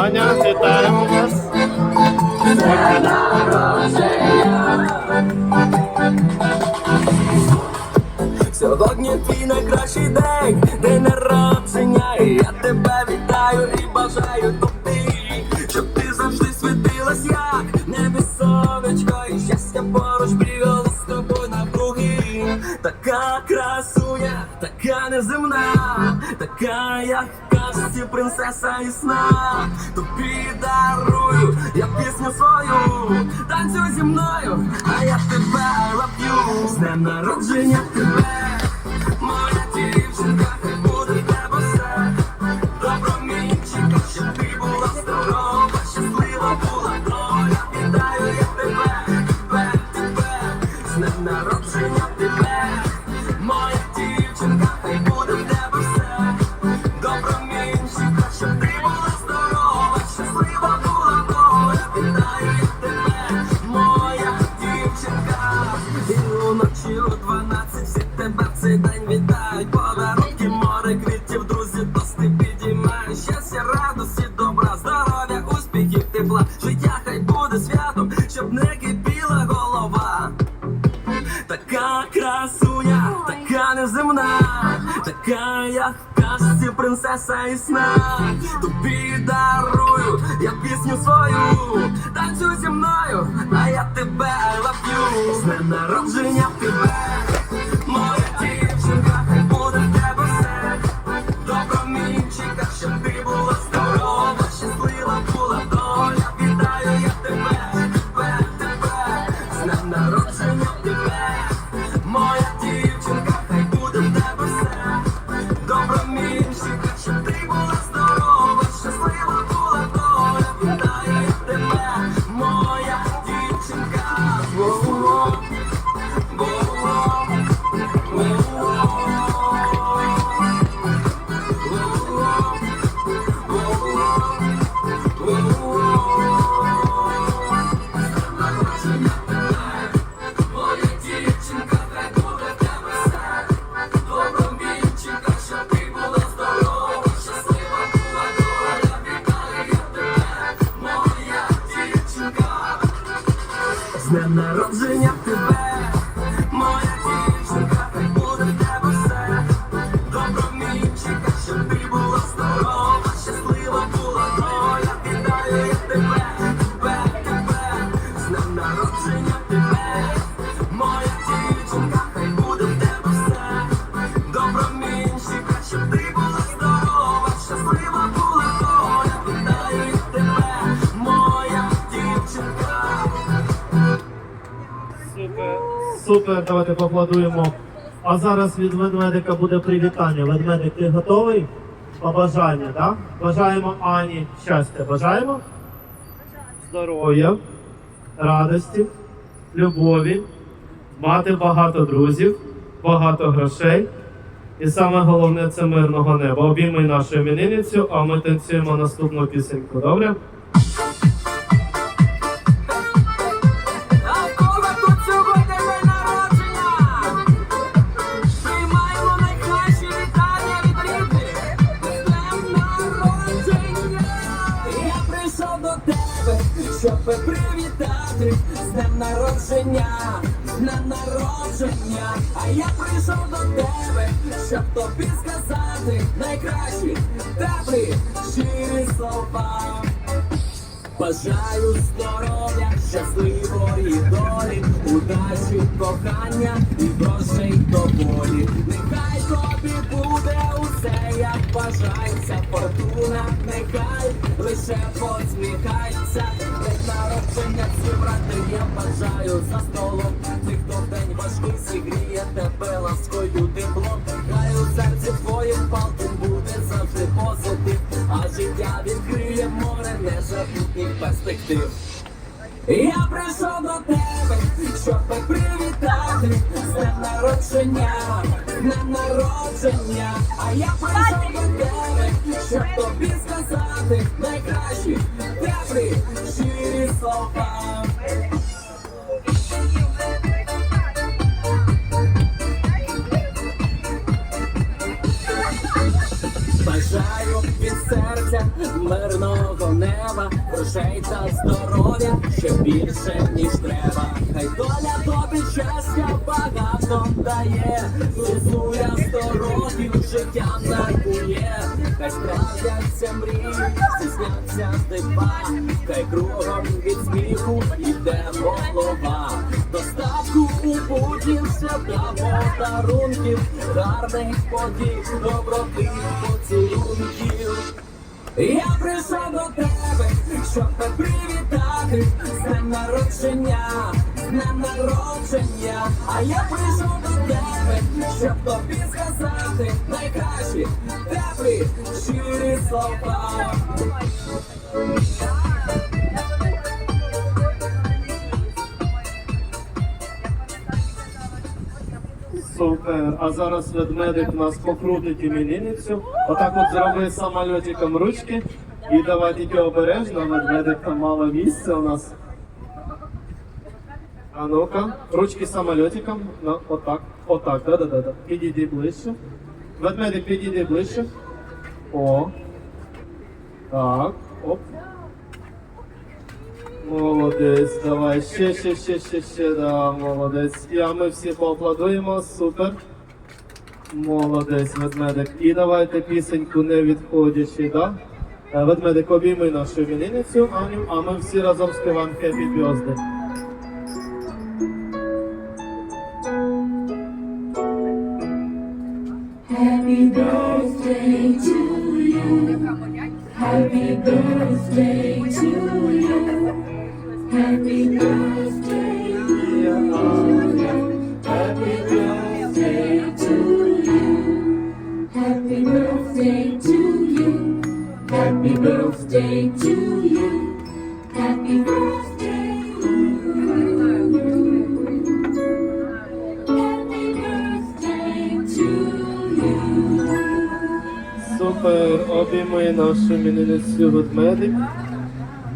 Аня, вітаємо вас. Сьогодні твій найкращий день, день народження, і я тебе вітаю і бажаю тобі, така неземна, така, як в казці принцеса і сна. Тобі дарую я пісню свою, танцюй зі мною, а я тебе лап'ю. З днем народження тебе, успіхів. Життя хай буде святом, щоб не кипіла голова. Така красуня, така неземна, така, як в казці принцеса і сна. Тобі дарую я пісню свою, танцюй зі мною, а я тебе I love you. З днем народження тебе, goodbye. Супер, давайте поаплодуємо. А зараз від ведмедика буде привітання. Ведмедик, ти готовий? Побажання, так? Бажаємо Ані щастя. Бажаємо? Здоров'я, радості, любові, мати багато друзів, багато грошей. І саме головне це мирного неба. Обійми нашу іменинницю, а ми танцюємо наступну пісеньку. Добре? Народження, днем народження. А я прийшов до тебе, щоб тобі сказати найкращі теплі щирі слова. Бажаю здоров'я, щасливої долі, удачі, кохання і грошей доволі. Нехай тобі буде усе, як бажається фортуна, нехай лише посміхається. Я бажаю за столом. Тих, хто день важкий зігріє тебе ласкою теплом. Хай у серці твоїм палким буде завжди позитив, а життя відкриє море незабутніх перспектив. Я прийшов до тебе, щоб привітати з днем народження, днем народження. А я прийшов до тебе, щоб тобі сказати найкращі теплі щирі слова. Бажаю від серця мирного неба, грошей та здоров'я ще більше ніж треба. Хай доля тобі щастя багато дає, Зузуля сто життя наркує, хай справдяться мрії, всі сняться дива, хай кругом від сміху йде голова. Будніх свята подарунків, гарних подій, доброти поцілунків. Я прийшов до тебе, щоб тебе привітати з днем народження, з днем народження, а я прийшов до тебе, щоб тобі сказати найкращі, теплі, щирі слова. Супер. А зараз ведмедик нас покрутить іменинницю. Отак от зроби самольотиком ручки. І давай тільки обережно, ведмедик там мало місця у нас. А ну-ка, ручки самольотиком. Ну, отак, отак, да-да-да. Підійди ближче. Ведмедик, підійди ближче. О. Так, оп. Молодець, давай, ще, ще, ще, ще, ще, да, молодець. А ми всі поаплодуємо, супер. Молодець, ведмедик. І давайте пісеньку не відходячи, да? Е, Ведмедик, обійми нашу іменинницю, Аню, а ми всі разом співаємо Happy Birthday. Happy birthday to you. Happy birthday Happy birthday to you. Happy birthday. Happy. Супер, обійми нашу іменинницю ведмедик.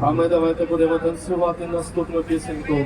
А ми давайте будемо танцювати наступну пісеньку.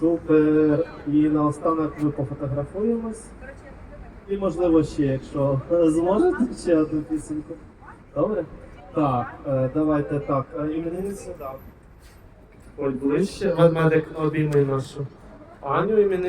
Супер. І наостанок ми пофотографуємось. І можливо ще, якщо зможете ще одну пісеньку. Добре? Так, е, давайте так. е, Іменинниця, так. Ходь ближче. Ведмедик обійми нашу Аню іменинницю.